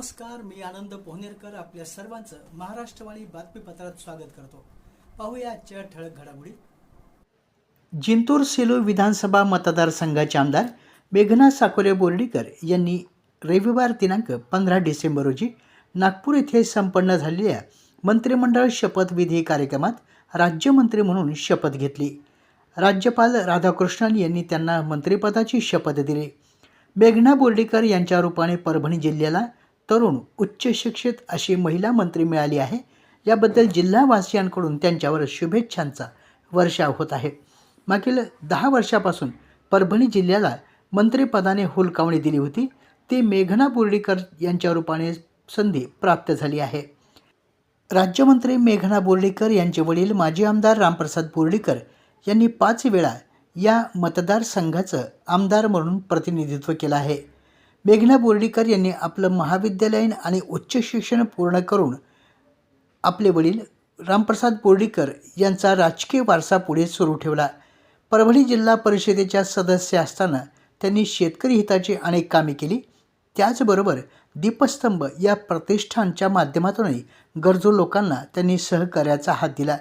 नमस्कार मी आनंद पोहनेरकर आपल्या सर्वांचं महाराष्ट्रवाणी बातमीपत्रात स्वागत करतो. पाहूया आजच्या ठळक घडामोडी. जिंतूर सेलू विधानसभा मतदारसंघाचे आमदार मेघना साकोरे बोर्डीकर यांनी रविवार दिनांक पंधरा डिसेंबर रोजी नागपूर येथे संपन्न झालेल्या मंत्रिमंडळ शपथविधी कार्यक्रमात राज्यमंत्री म्हणून शपथ घेतली. राज्यपाल राधाकृष्णन यांनी त्यांना मंत्रिपदाची शपथ दिली. मेघना बोर्डीकर यांच्या रूपाने परभणी जिल्ह्याला तरुण उच्च शिक्षित अशी महिला मंत्री मिळाली आहे. याबद्दल जिल्हावासियांकडून त्यांच्यावर शुभेच्छांचा वर्षाव होत आहे. मागील दहा वर्षापासून परभणी जिल्ह्याला मंत्रिपदाने हुलकावणी दिली होती. ती मेघना बोर्डीकर यांच्या रूपाने संधी प्राप्त झाली आहे. राज्यमंत्री मेघना बोर्डीकर यांचे वडील माजी आमदार रामप्रसाद बोर्डीकर यांनी पाच वेळा या मतदारसंघाचं आमदार म्हणून प्रतिनिधित्व केलं आहे. मेघना बोर्डीकर यांनी आपलं महाविद्यालयीन आणि उच्च शिक्षण पूर्ण करून आपले वडील रामप्रसाद बोर्डीकर यांचा राजकीय वारसा पुढे सुरू ठेवला. परभणी जिल्हा परिषदेच्या सदस्य असताना त्यांनी शेतकरी हिताची अनेक कामे केली. त्याचबरोबर दीपस्तंभ या प्रतिष्ठानच्या माध्यमातूनही गरजू लोकांना त्यांनी सहकार्याचा हात दिला.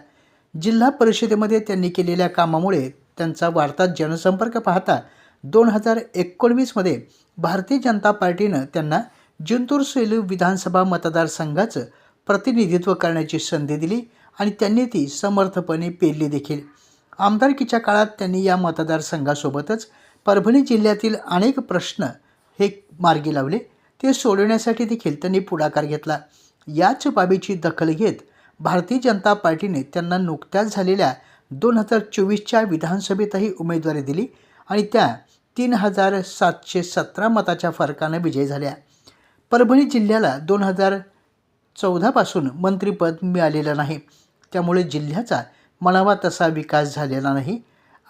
जिल्हा परिषदेमध्ये त्यांनी केलेल्या कामामुळे त्यांचा वाढता जनसंपर्क पाहता दोन हजार एकोणवीसमध्ये भारतीय जनता पार्टीनं त्यांना जिंतूर सेलू विधानसभा मतदारसंघाचं प्रतिनिधित्व करण्याची संधी दिली आणि त्यांनी ती समर्थपणे पेरली देखील. आमदारकीच्या काळात त्यांनी या मतदारसंघासोबतच परभणी जिल्ह्यातील अनेक प्रश्न हे मार्गी लावले. ते सोडवण्यासाठी देखील त्यांनी पुढाकार घेतला. याच बाबीची दखल घेत भारतीय जनता पार्टीने त्यांना नुकत्याच झालेल्या दोन हजार चोवीसच्या विधानसभेतही उमेदवारी दिली. आणि त्या तीन हजार सातशे सतरा मताच्या फरकानं विजयी झाल्या. परभणी जिल्ह्याला दोन हजार चौदापासून मंत्रिपद मिळालेलं नाही. त्यामुळे जिल्ह्याचा म्हणावा तसा विकास झालेला नाही.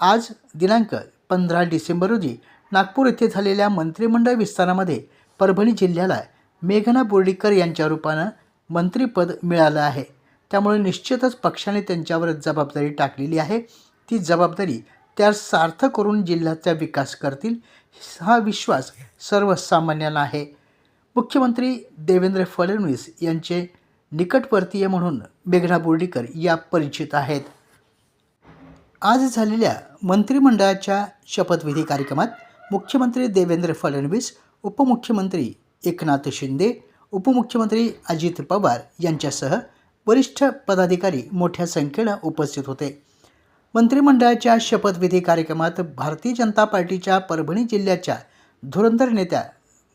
आज दिनांक पंधरा डिसेंबर रोजी नागपूर येथे झालेल्या मंत्रिमंडळ विस्तारामध्ये परभणी जिल्ह्याला मेघना बोर्डीकर यांच्या रूपानं मंत्रिपद मिळालं आहे. त्यामुळे निश्चितच पक्षाने त्यांच्यावर जबाबदारी टाकलेली आहे. ती जबाबदारी त्या सार्थ करून जिल्ह्याचा विकास करतील हा विश्वास सर्वसामान्यांना आहे. मुख्यमंत्री देवेंद्र फडणवीस यांचे निकटवर्तीय म्हणून मेघना बोर्डीकर या परिचित आहेत. आज झालेल्या मंत्रिमंडळाच्या शपथविधी कार्यक्रमात मुख्यमंत्री देवेंद्र फडणवीस उपमुख्यमंत्री एकनाथ शिंदे उपमुख्यमंत्री अजित पवार यांच्यासह वरिष्ठ पदाधिकारी मोठ्या संख्येनं उपस्थित होते. मंत्रिमंडळाच्या शपथविधी कार्यक्रमात भारतीय जनता पार्टीच्या परभणी जिल्ह्याच्या धुरंधर नेत्या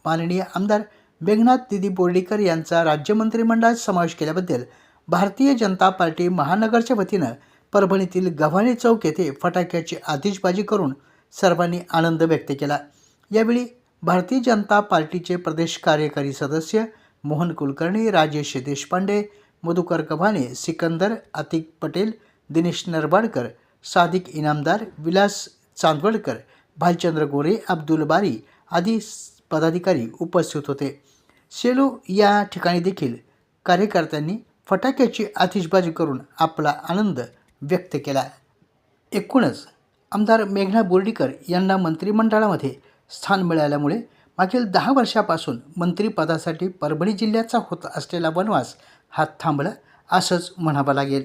माननीय आमदार मेघनाथ दिदी बोर्डीकर यांचा राज्य मंत्रिमंडळात समावेश केल्याबद्दल भारतीय जनता पार्टी महानगरच्या वतीनं परभणीतील गव्हाणे चौक येथे फटाक्याची आतिषबाजी करून सर्वांनी आनंद व्यक्त केला. यावेळी भारतीय जनता पार्टीचे प्रदेश कार्यकारी सदस्य मोहन कुलकर्णी राजेश देशपांडे मधुकर कभाणे सिकंदर अतिक पटेल दिनेश नरबाडकर सादिक इनामदार विलास चांदवडकर भालचंद्र गोरे अब्दुल बारी आदी पदाधिकारी उपस्थित होते. सेलू या ठिकाणी देखील कार्यकर्त्यांनी फटाक्याची आतिषबाजी करून आपला आनंद व्यक्त केला. एकूणच आमदार मेघना बोर्डीकर यांना मंत्रिमंडळामध्ये स्थान मिळाल्यामुळे मागील दहा वर्षापासून मंत्रिपदासाठी परभणी जिल्ह्याचा होत असलेला वनवास हा थांबला असंच म्हणावं लागेल.